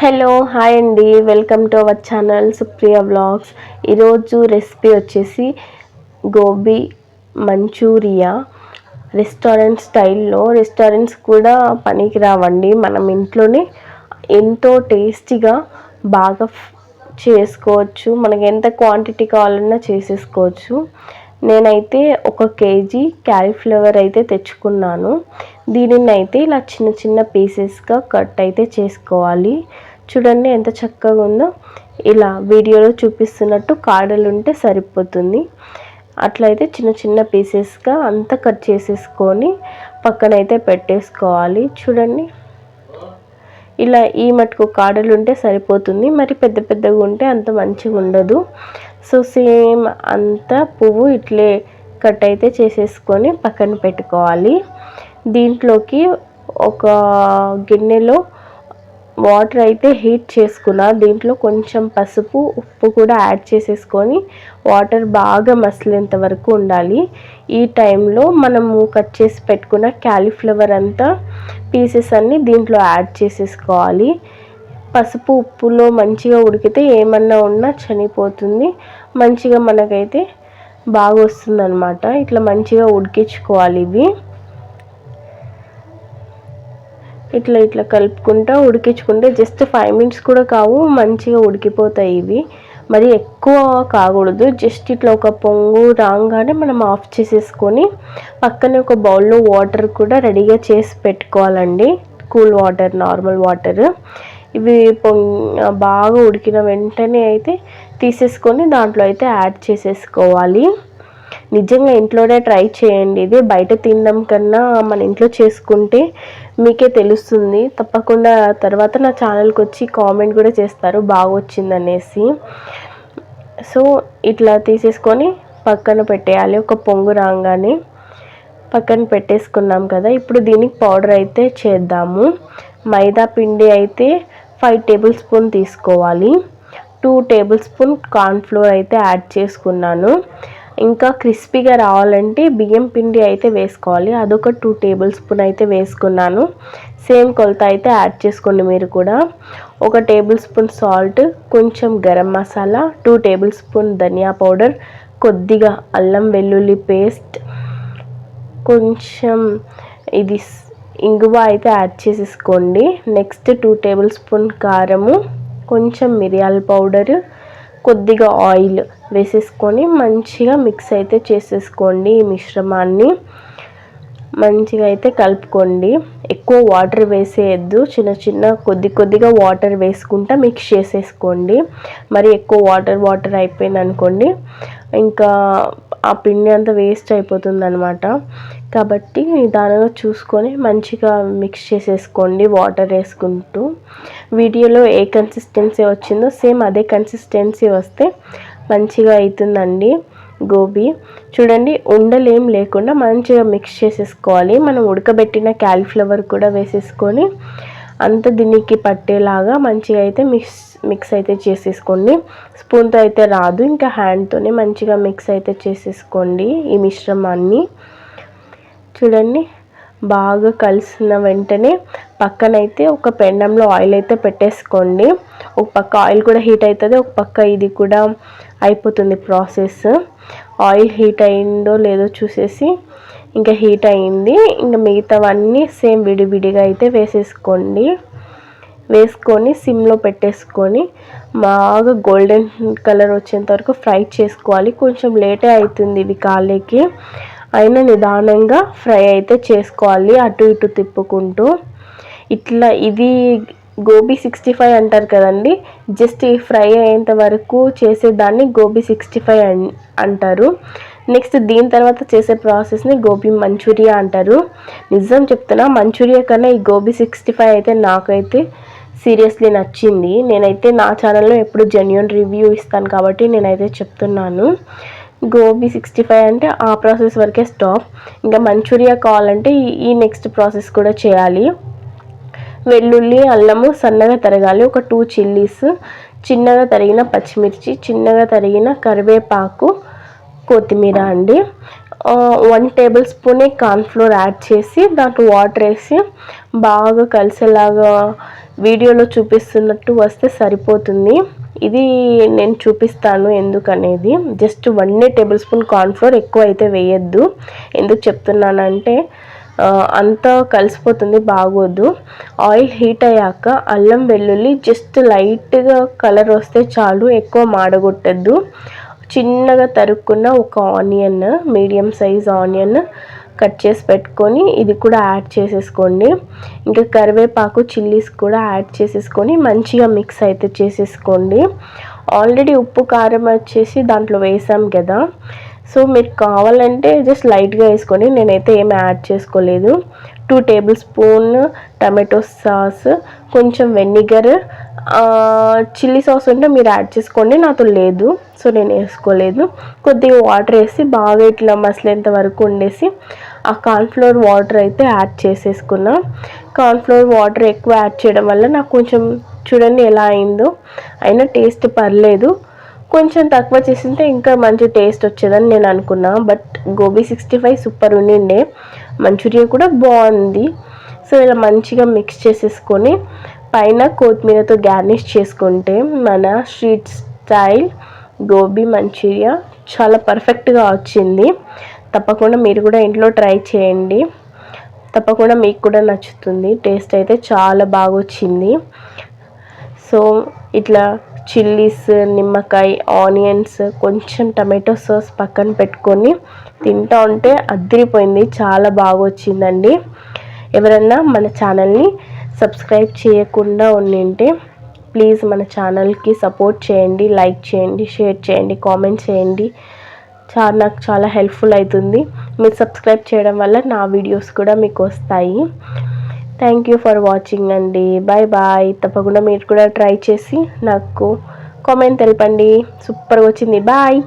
Hello hi అండి welcome to our channel Supriya vlogs ఈరోజు recipe వచ్చేసి గోబీ మంచూరియా. రెస్టారెంట్ స్టైల్లో రెస్టారెంట్స్ కూడా పనికి రావండి. మనం ఇంట్లోనే ఎంతో టేస్టీగా బాగా చేసుకోవచ్చు. మనకి ఎంత క్వాంటిటీ కావాలన్నా చేసేసుకోవచ్చు. నేనైతే ఒక కేజీ క్యాలీఫ్లవర్ అయితే తెచ్చుకున్నాను. దీనిని అయితే ఇలా చిన్న చిన్న పీసెస్గా కట్ అయితే చేసుకోవాలి. చూడండి ఎంత చక్కగా ఉందో. ఇలా వీడియోలో చూపిస్తున్నట్టు కాడలు ఉంటే సరిపోతుంది. అట్లయితే చిన్న చిన్న పీసెస్గా అంతా కట్ చేసేసుకొని పక్కనైతే పెట్టేసుకోవాలి. చూడండి. ఇలా ఈ మటుకు కాడలు ఉంటే సరిపోతుంది. మరి పెద్ద పెద్దగా ఉంటే అంత మంచిగా ఉండదు సో సేమ్ అంతా పువ్వు ఇట్లే కట్ అయితే చేసేసుకొని పక్కన పెట్టుకోవాలి. దీంట్లోకి ఒక గిన్నెలో వాటర్ అయితే హీట్ చేసుకున్న దీంట్లో కొంచెం పసుపు ఉప్పు కూడా యాడ్ చేసేసుకొని వాటర్ బాగా మసిలేంత వరకు ఉండాలి. ఈ టైంలో మనము కట్ చేసి పెట్టుకున్న క్యాలీఫ్లవర్ అంతా పీసెస్ అన్నీ దీంట్లో యాడ్ చేసేసుకోవాలి. పసుపు ఉప్పులో మంచిగా ఉడికితే ఏమన్నా ఉన్నా చనిపోతుంది. మంచిగా మనకైతే బాగా వస్తుందన్నమాట ఇట్లా మంచిగా ఉడికించుకోవాలి ఇవి. ఇట్లా ఇట్లా కలుపుకుంటా ఉడికించుకుంటే జస్ట్ ఫైవ్ మినిట్స్ కూడా కావు మంచిగా ఉడికిపోతాయి ఇవి. మరి ఎక్కువ కాకూడదు. జస్ట్ ఇట్లా ఒక పొంగు రాగానే మనం ఆఫ్ చేసేసుకొని పక్కనే ఒక బౌల్లో వాటర్ కూడా రెడీగా చేసి పెట్టుకోవాలండి. Cool water normal water. ఇవి బాగా ఉడికిన వెంటనే అయితే తీసేసుకొని దాంట్లో అయితే యాడ్ చేసేసుకోవాలి. నిజంగా ఇంట్లోనే ట్రై చేయండి. ఇది బయట తినడం కన్నా మన ఇంట్లో చేసుకుంటే మీకే తెలుస్తుంది. తప్పకుండా తర్వాత నా ఛానల్కి వచ్చి కామెంట్ కూడా చేస్తారు. బాగా వచ్చిందనేసి సో ఇట్లా తీసేసుకొని పక్కన పెట్టేయాలి. ఒక పొంగు రాగానే పక్కన పెట్టేసుకున్నాం కదా. ఇప్పుడు దీనికి పౌడర్ అయితే చేద్దాము. మైదా పిండి అయితే ఫైవ్ టేబుల్ స్పూన్ తీసుకోవాలి. టూ టేబుల్ స్పూన్ కార్న్ఫ్లోర్ అయితే యాడ్ చేసుకున్నాను. ఇంకా క్రిస్పీగా రావాలంటే బియ్యం పిండి అయితే వేసుకోవాలి. అదొక టూ టేబుల్ స్పూన్ అయితే వేసుకున్నాను. సేమ్ కొలత అయితే యాడ్ చేసుకోండి మీరు కూడా. ఒక టేబుల్ స్పూన్ సాల్ట్ కొంచెం garam masala two tablespoon dhania powder కొద్దిగా అల్లం వెల్లుల్లి పేస్ట్ కొంచెం ఇది ఇంగువ అయితే యాడ్ చేసేసుకోండి. నెక్స్ట్ టూ టేబుల్ స్పూన్ కారము కొంచెం మిరియాల పౌడర్ కొద్దిగా ఆయిల్ వేసేసుకొని మంచిగా మిక్స్ అయితే చేసేసుకోండి ఈ మిశ్రమాన్ని. మంచిగా అయితే కలుపుకోండి. ఎక్కువ వాటర్ వేసేయద్దు. చిన్న చిన్న కొద్ది కొద్దిగా వాటర్ వేసుకుంటా మిక్స్ చేసేసుకోండి. మరి ఎక్కువ వాటర్ వాటర్ అయిపోయింది అనుకోండి ఇంకా ఆ పిండి అంతా వేస్ట్ అయిపోతుంది అనమాట కాబట్టి నిదానంగా చూసుకొని మంచిగా మిక్స్ చేసేసుకోండి వాటర్ వేసుకుంటూ. వీడియోలో ఏ కన్సిస్టెన్సీ వచ్చిందో సేమ్ అదే కన్సిస్టెన్సీ వస్తే మంచిగా అవుతుందండి గోబీ. చూడండి ఉండలేం లేకుండా మంచిగా మిక్స్ చేసేసుకోవాలి. మనం ఉడకబెట్టిన క్యాలీఫ్లవర్ కూడా వేసేసుకొని అంత దీనికి పట్టేలాగా మంచిగా అయితే మిక్స్ మిక్స్ అయితే చేసేసుకోండి. స్పూన్తో అయితే రాదు ఇంకా హ్యాండ్తోనే మంచిగా మిక్స్ అయితే చేసేసుకోండి ఈ మిశ్రమాన్ని. చూడండి బాగా కలిసిన వెంటనే పక్కనైతే ఒక పెండంలో ఆయిల్ అయితే పెట్టేసుకోండి. ఒక పక్క ఆయిల్ కూడా హీట్ అవుతుంది ఒక పక్క ఇది కూడా అయిపోతుంది ప్రాసెస్. ఆయిల్ హీట్ అయిందో లేదో చూసేసి ఇంకా హీట్ అయింది. ఇంకా మిగతావన్నీ సేమ్ విడివిడిగా అయితే వేసేసుకోండి. వేసుకొని సిమ్లో పెట్టేసుకొని బాగా గోల్డెన్ కలర్ వచ్చేంత వరకు ఫ్రై చేసుకోవాలి. కొంచెం లేటే అవుతుంది ఇవి కాలేకి. అయినా నిదానంగా ఫ్రై అయితే చేసుకోవాలి అటు ఇటు తిప్పుకుంటూ. ఇట్లా ఇది గోబీ సిక్స్టీ ఫైవ్ అంటారు కదండి. జస్ట్ ఈ ఫ్రై అయ్యేంత వరకు చేసేదాన్ని గోబీ సిక్స్టీ ఫైవ్ అంటారు. నెక్స్ట్ దీని తర్వాత చేసే ప్రాసెస్ని గోబీ మంచూరియా అంటారు. నిజం చెప్తున్నా మంచూరియా కన్నా ఈ గోబీ సిక్స్టీ ఫైవ్ అయితే నాకైతే సీరియస్లీ నచ్చింది. నేనైతే నా ఛానల్లో ఎప్పుడు జెన్యున్ రివ్యూ ఇస్తాను కాబట్టి నేనైతే చెప్తున్నాను. గోబీ సిక్స్టీ ఫైవ్ అంటే ఆ ప్రాసెస్ వరకే స్టాప్ ఇంకా మంచూరియా కావాలంటే ఈ నెక్స్ట్ ప్రాసెస్ కూడా చేయాలి. వెల్లుల్లి అల్లము సన్నగా తరగాలి. ఒక టూ చిల్లీస్ చిన్నగా తరిగిన పచ్చిమిర్చి చిన్నగా తరిగిన కరివేపాకు కొత్తిమీర అండి. వన్ టేబుల్ స్పూనే కార్న్ఫ్లోర్ యాడ్ చేసి దాంట్లో వాటర్ వేసి బాగా కలిసేలాగా వీడియోలో చూపిస్తున్నట్టు వస్తే సరిపోతుంది. ఇది నేను చూపిస్తాను ఎందుకనేది. Just one tablespoon cornflour ఎక్కువ అయితే వేయద్దు. ఎందుకు చెప్తున్నానంటే అంతా కలిసిపోతుంది బాగోదు. ఆయిల్ హీట్ అయ్యాక అల్లం వెల్లుల్లి జస్ట్ లైట్గా కలర్ వస్తే చాలు ఎక్కువ మాడగొట్టద్దు. చిన్నగా తరుక్కున్న ఒక onion medium size onion cut చేసి పెట్టుకొని ఇది కూడా యాడ్ చేసేసుకోండి. ఇంకా కరివేపాకు చిల్లీస్ కూడా యాడ్ చేసేసుకొని మంచిగా మిక్స్ అయితే చేసేసుకోండి. ఆల్రెడీ ఉప్పు కారం వచ్చేసి దాంట్లో వేసాం కదా. సో మీరు కావాలంటే జస్ట్ లైట్గా వేసుకొని నేనైతే ఏమి యాడ్ చేసుకోలేదు. Two tablespoon tomato sauce కొంచెం వెనిగర్ చిల్లీ సాస్ ఉంటే మీరు యాడ్ చేసుకోండి. నాతో లేదు సో నేను వేసుకోలేదు. కొద్దిగా వాటర్ వేసి బాగా ఇట్లా మసలేంత వరకు ఉండేసి ఆ కార్న్ఫ్లోర్ వాటర్ అయితే యాడ్ చేసేసుకున్నా. కార్న్ఫ్లోర్ వాటర్ ఎక్కువ యాడ్ చేయడం వల్ల నాకు కొంచెం చూడండి ఎలా అయిందో. అయినా టేస్ట్ పర్లేదు. కొంచెం తక్కువ చేసింటే ఇంకా మంచి టేస్ట్ వచ్చేదని నేను అనుకున్నా. But gobi sixty five super ఉండిండే. Manchuria కూడా బాగుంది. సో ఇలా మంచిగా మిక్స్ చేసేసుకొని పైన కొత్తిమీరతో గార్నిష్ చేసుకుంటే మన స్ట్రీట్ స్టైల్ గోబీ మంచూరియా చాలా పర్ఫెక్ట్గా వచ్చింది. తప్పకుండా మీరు కూడా ఇంట్లో ట్రై చేయండి. తప్పకుండా మీకు కూడా నచ్చుతుంది. టేస్ట్ అయితే చాలా బాగా వచ్చింది. సో ఇట్లా చిల్లీస్ నిమ్మకాయ ఆనియన్స్ కొంచెం టమాటో సాస్ పక్కన పెట్టుకొని తింటా ఉంటే అద్దరిపోయింది చాలా బాగా వచ్చిందండి. ఎవరన్నా మన ఛానల్ని సబ్స్క్రైబ్ చేయకుండా ఉండింటే ప్లీజ్ మన ఛానల్కి సపోర్ట్ చేయండి లైక్ చేయండి షేర్ చేయండి కామెంట్ చేయండి. చాలా నాకు చాలా హెల్ప్ఫుల్ అవుతుంది. మీరు సబ్స్క్రైబ్ చేయడం వల్ల నా వీడియోస్ కూడా మీకు వస్తాయి. థ్యాంక్ యూ ఫర్ వాచింగ్ అండి. Bye bye. తప్పకుండా మీరు కూడా ట్రై చేసి నాకు కామెంట్ తెలపండి. సూపర్గా వచ్చింది. బాయ్.